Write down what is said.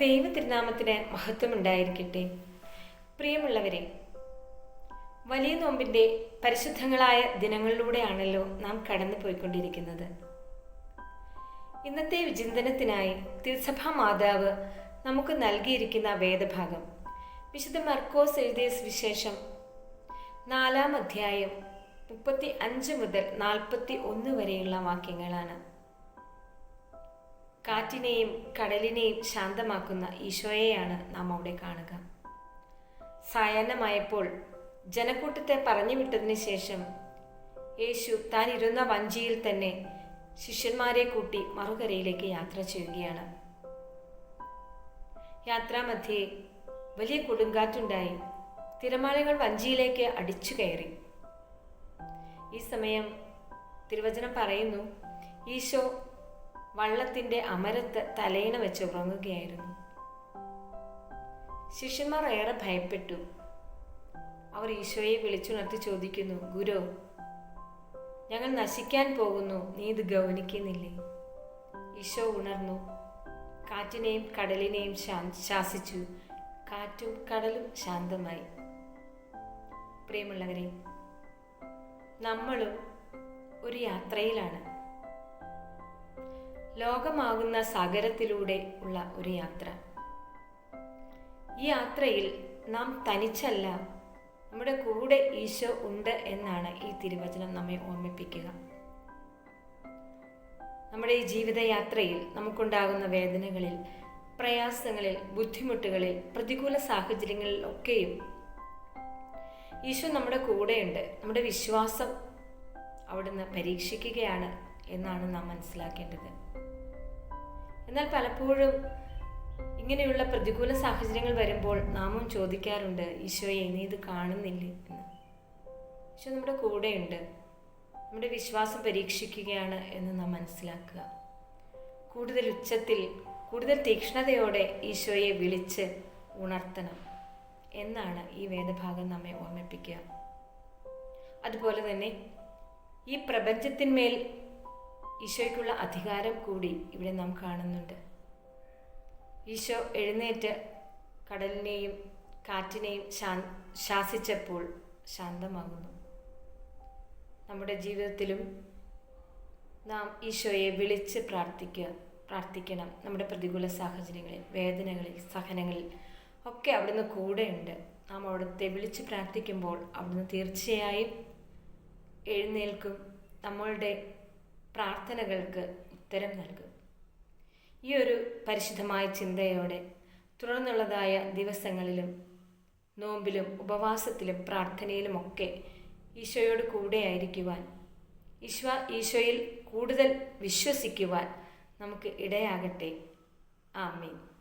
ദൈവ തിരുനാമത്തിന് മഹത്വമുണ്ടായിരിക്കട്ടെ. പ്രിയമുള്ളവരെ വലിയ നോമ്പിന്റെ പരിശുദ്ധങ്ങളായ ദിനങ്ങളിലൂടെയാണല്ലോ നാം കടന്നു പോയിക്കൊണ്ടിരിക്കുന്നത് ഇന്നത്തെ വിചിന്തനത്തിനായി തിരുസഭാ മാതാവ് നമുക്ക് നൽകിയിരിക്കുന്ന വേദഭാഗം. വിശുദ്ധ മർക്കോസ് എഴുതിയ സുവിശേഷം നാലാം അധ്യായം മുപ്പത്തി അഞ്ച് മുതൽ നാൽപ്പത്തി ഒന്ന് വരെയുള്ള വാക്യങ്ങളാണ്. കാറ്റിനെയും കടലിനെയും ശാന്തമാക്കുന്ന ഈശോയെയാണ് നാം അവിടെ കാണുക. സായാഹ്നമായപ്പോൾ ജനക്കൂട്ടത്തെ പറഞ്ഞു വിട്ടതിന് ശേഷം യേശു താൻ ഇരുന്ന വഞ്ചിയിൽ തന്നെ ശിഷ്യന്മാരെ കൂട്ടി മറുകരയിലേക്ക് യാത്ര ചെയ്യുകയാണ്. യാത്രാമധ്യേ വലിയ കൊടുങ്കാറ്റുണ്ടായി. തിരമാലകൾ വഞ്ചിയിലേക്ക് അടിച്ചു കയറി. ഈ സമയം തിരുവചനം പറയുന്നു ഈശോ വള്ളത്തിന്റെ അമരത്ത് തലയിണ വെച്ച് ഉറങ്ങുകയായിരുന്നു. ശിഷ്യന്മാർ ഏറെ ഭയപ്പെട്ടു. അവർ ഈശോയെ വിളിച്ചുണർത്തി ചോദിക്കുന്നു ഗുരു ഞങ്ങൾ നശിക്കാൻ പോകുന്നു നീ ഇത് ഗൗനിക്കുന്നില്ലേ? ഈശോ ഉണർന്നു കാറ്റിനെയും കടലിനെയും ശാസിച്ചു. കാറ്റും കടലും ശാന്തമായി. പ്രിയമുള്ളവരെ നമ്മളും ഒരു യാത്രയിലാണ്. ലോകമാകുന്ന സാഗരത്തിലൂടെ ഉള്ള ഒരു യാത്ര. ഈ യാത്രയിൽ നാം തനിച്ചല്ല നമ്മുടെ കൂടെ ഈശോ ഉണ്ട് എന്നാണ് ഈ തിരുവചനം നമ്മെ ഓർമ്മിപ്പിക്കുക. നമ്മുടെ ഈ ജീവിതയാത്രയിൽ നമുക്കുണ്ടാകുന്ന വേദനകളിൽ പ്രയാസങ്ങളിൽ ബുദ്ധിമുട്ടുകളിൽ പ്രതികൂല സാഹചര്യങ്ങളിൽ ഒക്കെയും ഈശോ നമ്മുടെ കൂടെയുണ്ട്. നമ്മുടെ വിശ്വാസം അവിടുന്ന് പരീക്ഷിക്കുകയാണ് എന്നാണ് നാം മനസ്സിലാക്കേണ്ടത്. എന്നാൽ പലപ്പോഴും ഇങ്ങനെയുള്ള പ്രതികൂല സാഹചര്യങ്ങൾ വരുമ്പോൾ നാമും ചോദിക്കാറുണ്ട് ഈശോയെ നീ ഇത് കാണുന്നില്ലേ? എന്ന്. ഈശോ നമ്മുടെ കൂടെയുണ്ട്. നമ്മുടെ വിശ്വാസം പരീക്ഷിക്കുകയാണ് എന്ന് നാം മനസ്സിലാക്കുക. കൂടുതൽ ഉച്ചത്തിൽ കൂടുതൽ തീക്ഷ്ണതയോടെ ഈശോയെ വിളിച്ച് ഉണർത്തണം എന്നാണ് ഈ വേദഭാഗം നമ്മെ ഓർമ്മിപ്പിക്കുക. അതുപോലെ തന്നെ ഈ പ്രപഞ്ചത്തിന്മേൽ ഈശോയ്ക്കുള്ള അധികാരം കൂടി ഇവിടെ നാം കാണുന്നുണ്ട്. ഈശോ എഴുന്നേറ്റ് കടലിനെയും കാറ്റിനെയും ശാ ശാസിച്ചപ്പോൾ ശാന്തമാകുന്നു. നമ്മുടെ ജീവിതത്തിലും നാം ഈശോയെ വിളിച്ച് പ്രാർത്ഥിക്കുക പ്രാർത്ഥിക്കണം. നമ്മുടെ പ്രതികൂല സാഹചര്യങ്ങളിൽ വേദനകളിൽ സഹനങ്ങളിൽ ഒക്കെ അവിടുന്ന് കൂടെയുണ്ട്. നാം അവിടുത്തെ വിളിച്ച് പ്രാർത്ഥിക്കുമ്പോൾ അവിടുന്ന് തീർച്ചയായും എഴുന്നേൽക്കും. നമ്മളുടെ പ്രാർത്ഥനകൾക്ക് ഉത്തരം നൽകും. ഈ ഒരു പരിശുദ്ധമായ ചിന്തയോടെ തുടർന്നുള്ളതായ ദിവസങ്ങളിലും നോമ്പിലും ഉപവാസത്തിലും പ്രാർത്ഥനയിലുമൊക്കെ ഈശോയോട് കൂടെയായിരിക്കുവാൻ. ഈശ്വ ഈശോയിൽ കൂടുതൽ വിശ്വസിക്കുവാൻ നമുക്ക് ഇടയാകട്ടെ. ആമീൻ.